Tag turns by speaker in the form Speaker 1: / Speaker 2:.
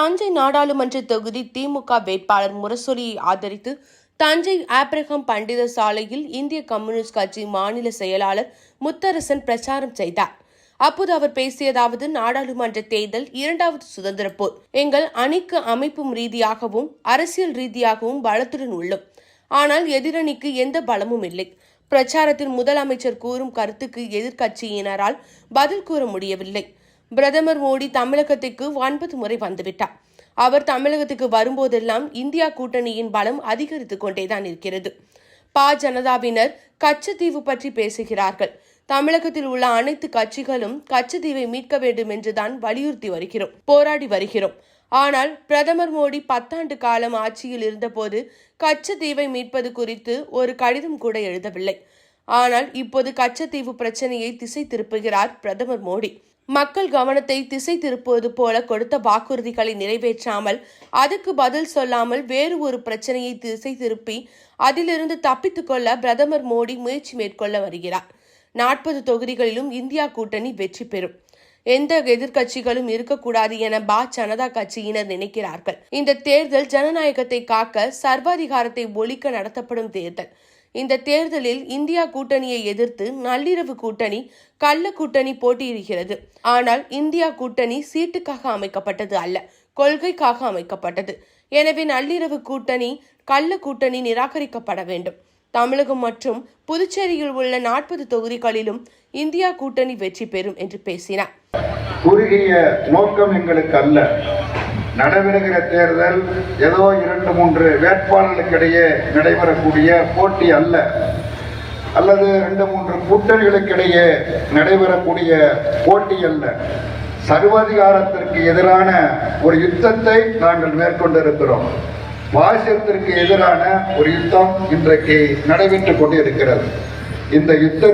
Speaker 1: தஞ்சை நாடாளுமன்ற தொகுதி திமுக வேட்பாளர் முரசொலியை ஆதரித்து தஞ்சை ஆப்ரஹாம் பண்டித சாலையில் இந்திய கம்யூனிஸ்ட் கட்சி மாநில செயலாளர் முத்தரசன் பிரச்சாரம் செய்தார். அப்போது அவர் பேசியதாவது நாடாளுமன்ற தேர்தல் இரண்டாவது சுதந்திர போர். எங்கள் அணிக்கு அமைப்பும் ரீதியாகவும் அரசியல் ரீதியாகவும் பலத்துடன் உள்ளோம். ஆனால் எதிரணிக்கு எந்த பலமும் இல்லை. பிரச்சாரத்தில் முதலமைச்சர் கூறும் கருத்துக்கு எதிர்க்கட்சியினரால் பதில் கூற முடியவில்லை. பிரதமர் மோடி தமிழகத்துக்கு ஒன்பது முறை வந்துவிட்டார். அவர் தமிழகத்துக்கு வரும்போதெல்லாம் இந்தியா கூட்டணியின் பலம் அதிகரித்துக் கொண்டேதான் இருக்கிறது. பா. ஜனதாவினர் கச்சத்தீவு பற்றி பேசுகிறார்கள். தமிழகத்தில் உள்ள அனைத்து கட்சிகளும் கச்சத்தீவை மீட்க வேண்டும் என்றுதான் வலியுறுத்தி வருகிறோம் போராடி வருகிறோம். ஆனால் பிரதமர் மோடி பத்தாண்டு காலம் ஆட்சியில் இருந்தபோது கச்சத்தீவை மீட்பது குறித்து ஒரு கடிதம் கூட எழுதவில்லை. ஆனால் இப்போது கச்சத்தீவு பிரச்சனையை திசை திருப்புகிறார் பிரதமர் மோடி. மக்கள் கவனத்தை திசை திருப்புவது போல கொடுத்த வாக்குறுதிகளை நிறைவேற்றாமல் அதுக்கு பதில் சொல்லாமல் வேறு ஒரு பிரச்சனையை திசை திருப்பி அதிலிருந்து தப்பித்துக் கொள்ள பிரதமர் மோடி முயற்சி மேற்கொள்ள வருகிறார். நாற்பது தொகுதிகளிலும் இந்தியா கூட்டணி வெற்றி பெறும். எந்த எதிர்க்கட்சிகளும் இருக்கக்கூடாது என பா ஜனதா கட்சியினர் நினைக்கிறார்கள். இந்த தேர்தல் ஜனநாயகத்தை காக்க சர்வாதிகாரத்தை ஒழிக்க நடத்தப்படும் தேர்தல். இந்த தேர்தலில் இந்தியா கூட்டணியை எதிர்த்து நள்ளிரவு கூட்டணி கள்ள கூட்டணி போட்டியிடுகிறது. ஆனால் இந்தியா கூட்டணி சீட்டுக்காக அமைக்கப்பட்டது அல்ல கொள்கைக்காக அமைக்கப்பட்டது. எனவே நள்ளிரவு கூட்டணி கள்ள கூட்டணி நிராகரிக்கப்பட வேண்டும். தமிழகம் மற்றும் புதுச்சேரியில் உள்ள நாற்பது தொகுதிகளிலும் இந்தியா கூட்டணி வெற்றி பெறும் என்று பேசினார்.
Speaker 2: குறுகிய நோக்கம் எங்களுக்கு அல்ல. நடைபெறுகிற தேர்தல் ஏதோ இரண்டு மூன்று வேட்பாளர்களுக்கிடையே நடைபெறக்கூடிய போட்டி அல்ல. அல்லது ரெண்டு மூன்று கூட்டணிகளுக்கிடையே நடைபெறக்கூடிய போட்டி அல்ல. சர்வாதிகாரத்திற்கு எதிரான ஒரு யுத்தத்தை நாங்கள் மேற்கொண்டிருக்கிறோம். பாசியத்திற்கு எதிரான ஒரு யுத்தம் இன்றைக்கு நடைபெற்றுக் கொண்டிருக்கிறது. இந்த யுத்த